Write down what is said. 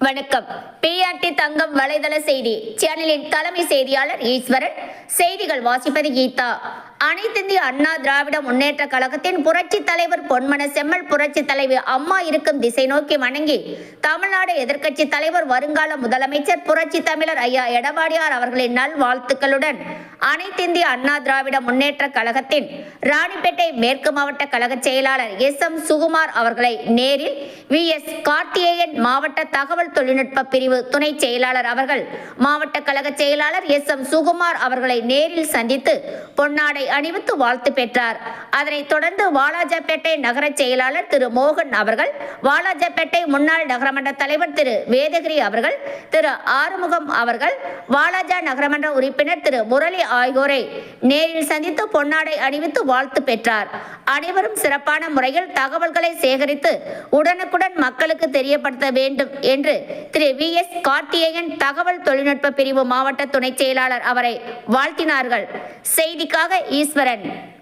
வணக்கம். பிஆர்டி தங்கம் வலைதள செய்தி. சேனலின் தலைமை செய்தியாளர் ஈஸ்வரன். செய்திகள் வாசிப்பது கீதா. அனைத்திந்திய அண்ணா திராவிட முன்னேற்ற கழகத்தின் புரட்சி தலைவர் பொன்மன செம்மல் புரட்சி தலைவி அம்மா இருக்கும் திசை நோக்கி வணங்கி தமிழ்நாடு எதிர்க்கட்சி தலைவர் வருங்கால முதலமைச்சர் புரட்சி தமிழர் ஐயா எடப்பாடியார் அவர்களின் நல் வாழ்த்துக்களுடன் அனைத்திந்திய அண்ணா திராவிட முன்னேற்ற கழகத்தின் ராணிப்பேட்டை மேற்கு மாவட்ட கழக செயலாளர் எஸ் எம் சுகுமார் அவர்களை நேரில் வி எஸ் கார்த்திகேயன் மாவட்ட தகவல் தொழில்நுட்ப பிரிவு துணை செயலாளர் அவர்கள் மாவட்ட கழக செயலாளர் எஸ் எம் சுகுமார் அவர்களை நேரில் சந்தித்து பொன்னாடை அணிவித்து வாழ்த்து பெற்றார். அதனைத் தொடர்ந்து வாலாஜாப்பேட்டை நகர செயலாளர் திரு மோகன் அவர்கள் வாலாஜாப்பேட்டை முன்னாள் நகரமன்ற தலைவர் திரு வேதகிரி அவர்கள் திரு ஆறுமுகம் அவர்கள் வாலாஜா நகரமன்ற உறுப்பினர் திரு முரளி ஆகியோரை நேரில் சந்தித்து பொன்னாடை அணிவித்து வாழ்த்து பெற்றார். அனைவரும் சிறப்பான முறையில் தகவல்களை சேகரித்து உடனுக்குடன் மக்களுக்கு தெரியப்படுத்த வேண்டும் என்று திரு வி எஸ் கார்த்தியன் தகவல் தொழில்நுட்ப பிரிவு மாவட்ட துணை செயலாளர் அவரை வாழ்த்தினார்கள். செய்திக்காக ஈஸ்வரன்.